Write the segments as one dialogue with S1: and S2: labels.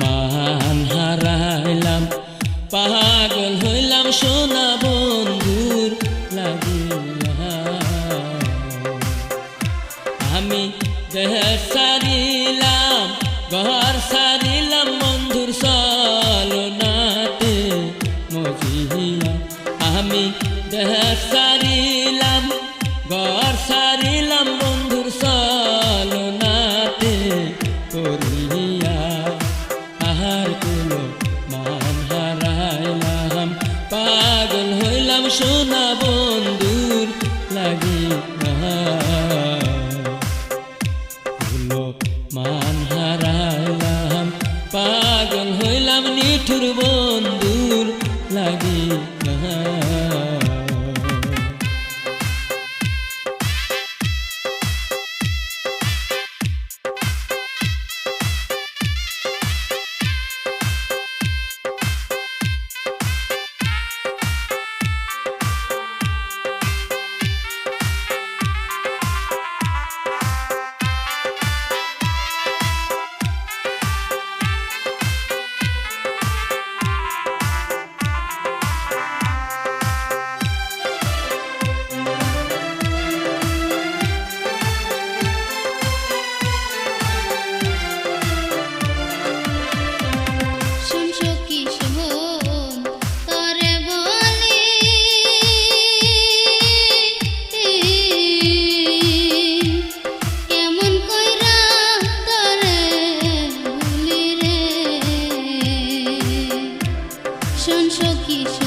S1: মান হারাইলাম। পাগল হইলাম সোনা বন্ধুর আমি দেহ সারিলাম, ঘর সারিলাম, বন্ধুর মজিয়া। আমি দেহ সারিলাম পাগল হইলাম সোনা বন্ধুর লাগি মান হারাইলাম। পাগল হইলাম নিঠুর বন্ধুর লাগি
S2: Kish.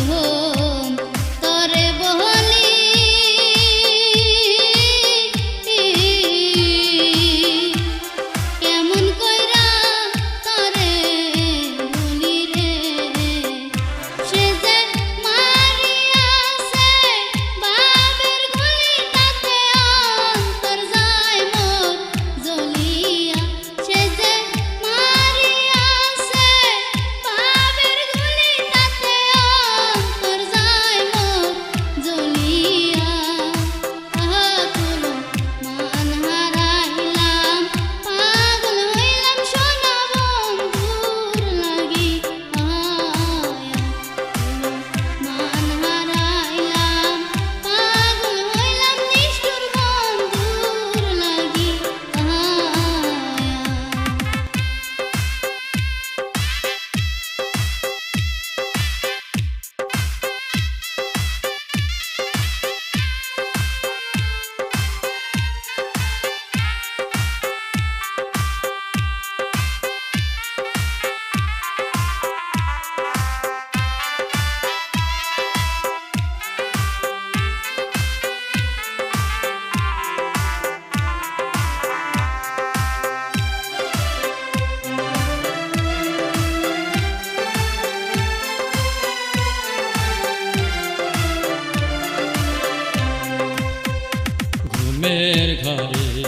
S1: ঘুমের ঘরে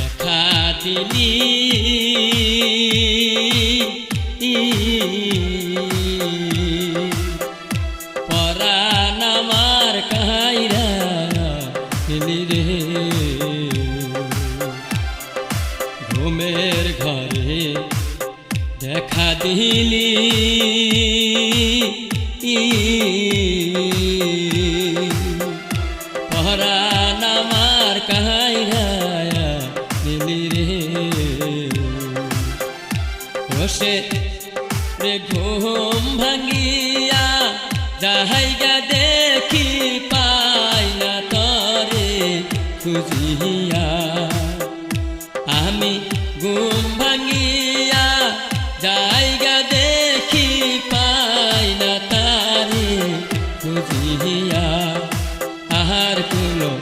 S1: দেখা দিলি। দেখা দিলি। আমার বসে রে ঘুম দেখি পাই না তরে খুঁজিয়া। আমি ঘুম জায়গা দেখি পাই না তারে খুঁজিয়া। আহার কুলো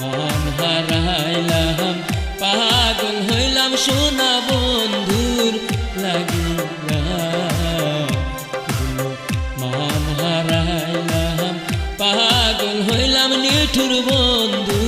S1: মান হারাইলাম, পাগল হইলাম সোনা জেঠুর বন্ধু।